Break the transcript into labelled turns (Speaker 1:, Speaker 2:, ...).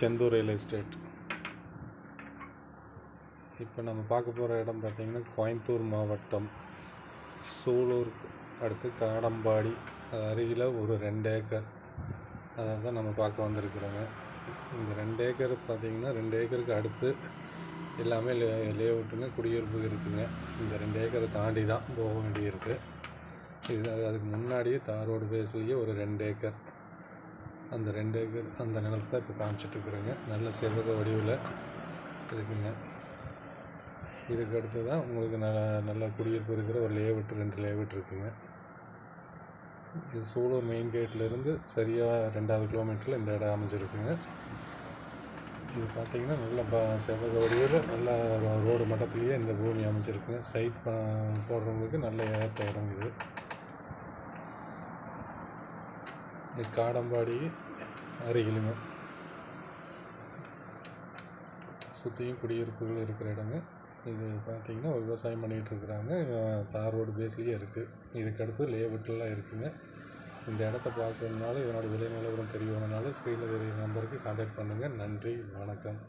Speaker 1: Senthur real estate இப்போ நம்ம பார்க்க போகிற இடம் பார்த்திங்கன்னா கோயம்புத்தூர் மாவட்டம். சூலூர் அடுத்து காடம்பாடி. அது அருகில் ஒரு ரெண்டு ஏக்கர். அதை தான் நம்ம பார்க்க வந்திருக்கிறோங்க. இந்த ரெண்டு ஏக்கர் பார்த்திங்கன்னா ரெண்டு ஏக்கருக்கு அடுத்து எல்லாமே லே லேஅவுட்டுங்க குடியிருப்பு இருக்குங்க. இந்த ரெண்டு ஏக்கரை தாண்டி தான் போக வேண்டியிருக்கு. இது அதுக்கு முன்னாடியே தார் ரோடு பேஸ்லேயே ஒரு ரெண்டு ஏக்கர். அந்த ரெண்டு ஏக்கர் அந்த நிலத்தை தான் இப்போ காமிச்சிட்ருக்குறேங்க நல்ல செவ்வக வடிவில் இருக்குங்க. இதுக்கு அடுத்து தான் உங்களுக்கு நல்ல நல்ல குடியிருப்பு இருக்கிற ஒரு லேஅவுட் ரெண்டு லேஅவுட் இருக்குங்க. இது சூலூர் மெயின் கேட்லேருந்து சரியாக ரெண்டாவது கிலோமீட்டரில் இந்த இடம் அமைஞ்சிருக்குங்க. இது பார்த்திங்கன்னா நல்ல ப செவ்வக வடிவில் நல்ல ரோடு மட்டத்துலேயே இந்த பூமி அமைஞ்சிருக்குங்க. சைட் ப போடுறவங்களுக்கு நல்ல ஏற்ற இடம் இது. இது காடம்பாடி அருகிலுங்க. சுற்றியும் குடியிருப்புகள் இருக்கிற இடங்க. இது பார்த்திங்கன்னா ஒரு விவசாயம் பண்ணிகிட்டு இருக்கிறாங்க. தார் ரோடு பேஸ்லேயே இருக்குது இதுக்கு அடுத்து லேஅவுட்லாம் இருக்குங்க. இந்த இடத்த பார்க்கணுனாலும் இதனோட விலை நிலவரம் தெரியணுனாலும் ஸ்க்ரீனில் தெரியுற நம்பருக்கு காண்டாக்ட் பண்ணுங்கள் நன்றி வணக்கம்.